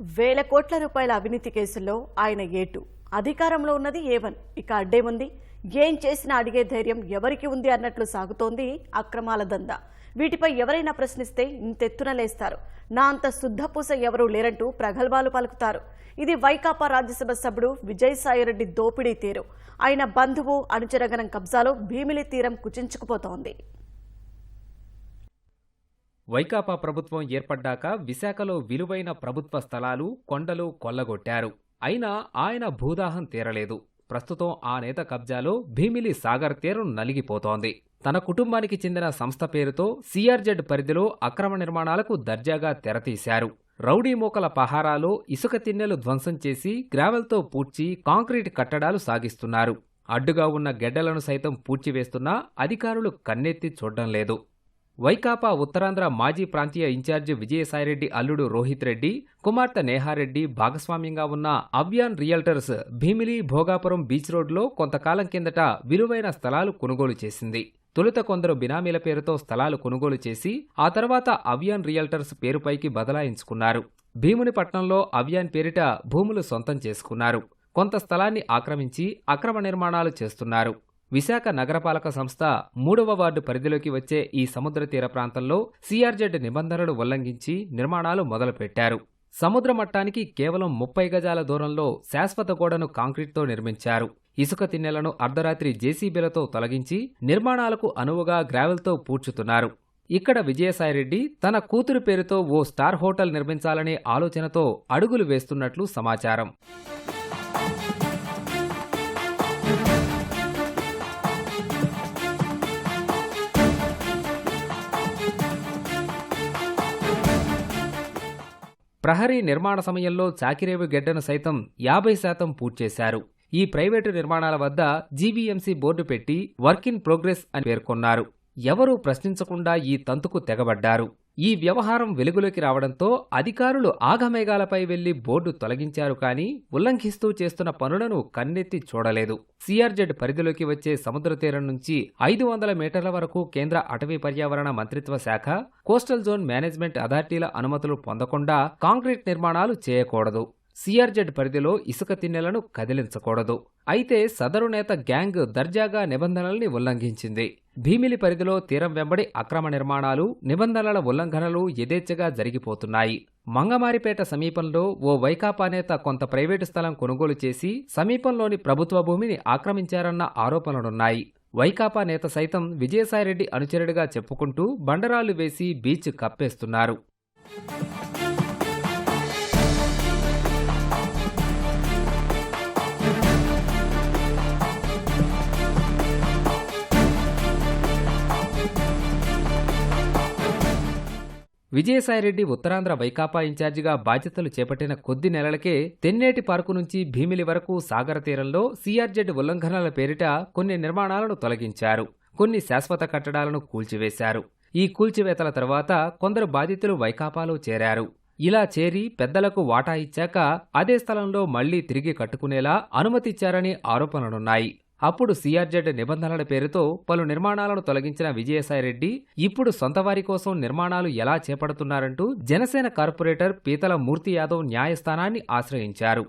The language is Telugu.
వేల కోట్ల రూపాయల అవినీతి కేసుల్లో ఆయన ఏటు. అధికారంలో ఉన్నది ఏవన్ ఇక అడ్డేముంది ఏం చేసినా అడిగే ధైర్యం ఎవరికి ఉంది అన్నట్లు సాగుతోంది అక్రమాల దందా. వీటిపై ఎవరైనా ప్రశ్నిస్తే ఇంతెత్తున లేస్తారు. నా అంత శుద్ధపూస ఎవరూ లేరంటూ ప్రగల్భాలు పలుకుతారు. ఇది వైకాపా రాజ్యసభ సభ్యుడు విజయసాయిరెడ్డి దోపిడీ తీరు. ఆయన బంధువు అనుచరగణం కబ్జాలో భీమిలి తీరం కుచించుకుపోతోంది. వైకాపా ప్రభుత్వం ఏర్పడ్డాక విశాఖలో విలువైన ప్రభుత్వ స్థలాలు కొండలు కొల్లగొట్టారు. అయినా ఆయన భూదాహం తీరలేదు. ప్రస్తుతం ఆ నేత కబ్జాలో భీమిలి సాగర్ తీరం నలిగిపోతోంది. తన కుటుంబానికి చెందిన సంస్థ పేరుతో సిఆర్జెడ్ పరిధిలో అక్రమ నిర్మాణాలకు దర్జాగా తెరతీశారు. రౌడీ మోకల పహారాలో ఇసుక తిన్నెలు ధ్వంసం చేసి గ్రావెల్తో పూడ్చి కాంక్రీట్ కట్టడాలు సాగిస్తున్నారు. అడ్డుగా ఉన్న గెడ్డలను సైతం పూడ్చివేస్తున్నా అధికారులు కన్నెత్తి చూడడం లేదు. వైకాపా ఉత్తరాంధ్ర మాజీ ప్రాంతీయ ఇన్ఛార్జి విజయసాయిరెడ్డి అల్లుడు రోహిత్ రెడ్డి కుమార్తె నేహారెడ్డి భాగస్వామ్యంగా ఉన్న అవ్యాన్ రియల్టర్స్ భీమిలి భోగాపురం బీచ్ రోడ్లో కొంతకాలం కిందట విలువైన స్థలాలు కొనుగోలు చేసింది. తొలుత కొందరు బినామీల పేరుతో స్థలాలు కొనుగోలు చేసి ఆ తర్వాత అవ్యాన్ రియల్టర్స్ పేరుపైకి బదలాయించుకున్నారు. భీమునిపట్నంలో అవ్యాన్ పేరిట భూములు సొంతం చేసుకున్నారు. కొంత స్థలాన్ని ఆక్రమించి అక్రమ నిర్మాణాలు చేస్తున్నారు. విశాఖ నగరపాలక సంస్థ మూడవ వార్డు పరిధిలోకి వచ్చే ఈ సముద్ర తీర ప్రాంతంలో సిఆర్జెడ్ నిబంధనలు ఉల్లంఘించి నిర్మాణాలు మొదలుపెట్టారు. సముద్ర మట్టానికి కేవలం ముప్పై గజాల దూరంలో శాశ్వత గోడను కాంక్రీట్తో నిర్మించారు. ఇసుక తిన్నెలను అర్ధరాత్రి జేసీబీలతో తొలగించి నిర్మాణాలకు అనువుగా గ్రావెల్తో పూడ్చుతున్నారు. ఇక్కడ విజయసాయిరెడ్డి తన కూతురు పేరుతో ఓ స్టార్ హోటల్ నిర్మించాలనే ఆలోచనతో అడుగులు వేస్తున్నట్లు సమాచారం. ప్రహరీ నిర్మాణ సమయంలో చాకిరేవు గెడ్డను సైతం యాభై శాతం పూడ్చేశారు. ఈ ప్రైవేటు నిర్మాణాల వద్ద జీవీఎంసీ బోర్డు పెట్టి వర్క్ ఇన్ ప్రోగ్రెస్ అని పేర్కొన్నారు. ఎవరూ ప్రశ్నించకుండా ఈ తంతుకు తెగబడ్డారు. ఈ వ్యవహారం వెలుగులోకి రావడంతో అధికారులు ఆగమేఘాలపై వెళ్ళి బోర్డు తొలగించారు కానీ ఉల్లంఘిస్తూ చేస్తున్న పనులను కన్నెత్తి చూడలేదు. సిఆర్జెడ్ పరిధిలోకి వచ్చే సముద్ర తీరం నుంచి ఐదు వందల మీటర్ల వరకు కేంద్ర అటవీ పర్యావరణ మంత్రిత్వ శాఖ కోస్టల్ జోన్ మేనేజ్మెంట్ అథారిటీల అనుమతులు పొందకుండా కాంక్రీట్ నిర్మాణాలు చేయకూడదు. సిఆర్జెడ్ పరిధిలో ఇసుక తిన్నెలను కదిలించకూడదు. అయితే సదరు నేత గ్యాంగ్ దర్జాగా నిబంధనల్ని ఉల్లంఘించింది. భీమిలి పరిధిలో తీరం వెంబడి అక్రమ నిర్మాణాలు నిబంధనల ఉల్లంఘనలు యథేచ్ఛగా జరిగిపోతున్నాయి. మంగమారిపేట సమీపంలో ఓ వైకాపా నేత కొంత ప్రైవేటు స్థలం కొనుగోలు చేసి సమీపంలోని ప్రభుత్వ భూమిని ఆక్రమించారన్న ఆరోపణలున్నాయి. వైకాపా నేత సైతం విజయసాయిరెడ్డి అనుచరుడిగా చెప్పుకుంటూ బండరాళ్ళు వేసి బీచ్ కప్పేస్తున్నారు. విజయసాయిరెడ్డి ఉత్తరాంధ్ర వైకాపా ఇన్ఛార్జిగా బాధ్యతలు చేపట్టిన కొద్ది నెలలకే తెన్నేటి పార్కు నుంచి భీమిలి వరకు సాగర తీరంలో సీఆర్జెడ్ ఉల్లంఘనల పేరిట కొన్ని నిర్మాణాలను తొలగించారు. కొన్ని శాశ్వత కట్టడాలను కూల్చివేశారు. ఈ కూల్చివేతల తర్వాత కొందరు బాధితులు వైకాపాలో చేరారు. ఇలా చేరి పెద్దలకు వాటా ఇచ్చాక అదే స్థలంలో మళ్ళీ తిరిగి కట్టుకునేలా అనుమతిచ్చారని ఆరోపణలున్నాయి. అప్పుడు సిఆర్జెడ్ నిబంధనల పేరుతో పలు నిర్మాణాలను తొలగించిన విజయసాయిరెడ్డి ఇప్పుడు సొంత వారి కోసం నిర్మాణాలు ఎలా చేపడుతున్నారంటూ జనసేన కార్పొరేటర్ పీతల మూర్తి యాదవ్ న్యాయస్థానాన్ని ఆశ్రయించారు.